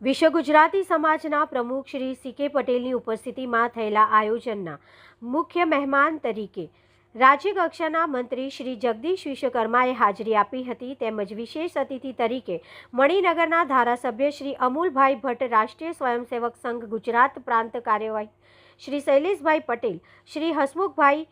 વિશ્વ ગુજરાતી સમાજના પ્રમુખ શ્રી સી કે પટેલની ઉપસ્થિતિમાં થયેલા આયોજનના મુખ્ય મહેમાન તરીકે રાજ્ય કક્ષાના મંત્રી શ્રી જગદીશ વિશ્વકર્માએ હાજરી આપી હતી તેમજ વિશેષ અતિથિ તરીકે મણિનગરના ધારાસભ્ય શ્રી અમૂલભાઈ ભટ્ટ, રાષ્ટ્રીય સ્વયંસેવક સંઘ ગુજરાત પ્રાંત કાર્યવાહી શ્રી શૈલેષભાઈ પટેલ, શ્રી હસમુખભાઈ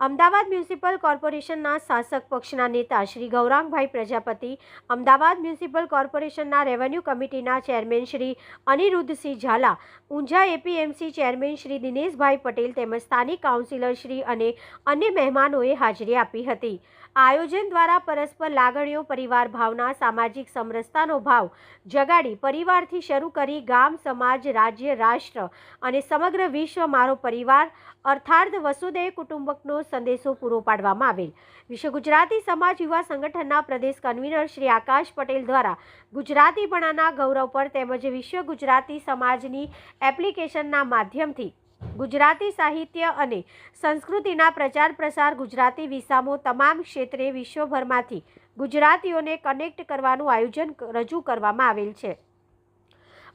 અમદાવાદ મ્યુનિસિપલ કોર્પોરેશનના શાસક પક્ષના નેતા શ્રી ગૌરાંગભાઈ પ્રજાપતિ, અમદાવાદ મ્યુનિસિપલ કોર્પોરેશનના રેવન્યુ કમિટીના chairman Shri Anirudhsinh Jhala, Unjha APMC chairman Shri Dineshbhai Patel તેમજ સ્થાનિક કાઉન્સિલર શ્રી અને અન્ય મહેમાનોએ હાજરી આપી હતી. આયોજન દ્વારા પરસ્પર લાગણીઓ, પરિવાર ભાવના, સામાજિક સમરસતાનો ભાવ જગાડી પરિવારથી શરૂ કરી ગામ, સમાજ, રાજ્ય, રાષ્ટ્ર અને સમગ્ર વિશ્વ મારો પરિવાર, અર્થાર્થ વસુદેવ કુટુંબકનો સંદેશો પૂરો પાડવામાં આવેલ. વિશ્વ ગુજરાતી સમાજ યુવા સંગઠનના પ્રદેશ કન્વીનર શ્રી આકાશ પટેલ દ્વારા ગુજરાતીપણાના ગૌરવ પર તેમજ વિશ્વ ગુજરાતી સમાજની એપ્લિકેશનના માધ્યમથી ગુજરાતી સાહિત્ય અને સંસ્કૃતિના પ્રચાર પ્રસાર ગુજરાતી વિસામો તમામ ક્ષેત્રે વિશ્વભરમાંથી ગુજરાતીઓને કનેક્ટ કરવાનું આયોજન રજૂ કરવામાં આવેલ છે.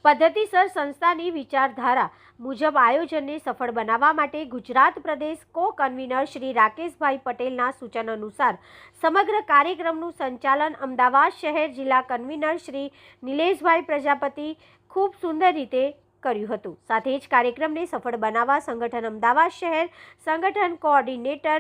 પદ્ધતિસર સંસ્થાની વિચારધારા મુજબ આયોજનને સફળ બનાવવા માટે ગુજરાત પ્રદેશ કો કન્વીનર શ્રી રાકેશભાઈ પટેલના સૂચન અનુસાર સમગ્ર કાર્યક્રમનું સંચાલન અમદાવાદ શહેર જિલ્લા કન્વીનર શ્રી નિલેશભાઈ પ્રજાપતિ ખૂબ સુંદર રીતે કર્યું હતું. સાથે જ કાર્યક્રમને સફળ બનાવવા સંગઠન અમદાવાદ શહેર સંગઠન કોઓર્ડિનેટર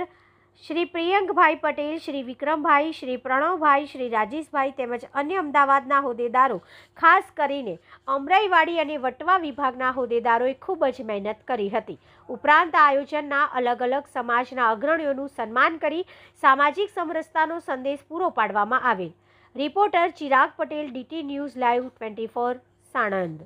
શ્રી પ્રિયંકભાઈ પટેલ, શ્રી વિક્રમભાઈ, શ્રી પ્રણવભાઈ, શ્રી રાજેશભાઈ તેમજ અન્ય અમદાવાદના હોદ્દેદારો, ખાસ કરીને અમરાઈવાડી અને વટવા વિભાગના હોદ્દેદારોએ ખૂબ જ મહેનત કરી હતી. ઉપરાંત આયોજનના અલગ અલગ સમાજના અગ્રણીઓનું સન્માન કરી સામાજિક સમરસતાનો સંદેશ પૂરો પાડવામાં આવેલ. Reporter Chirag Patel, DT news live twenty four, Sanand.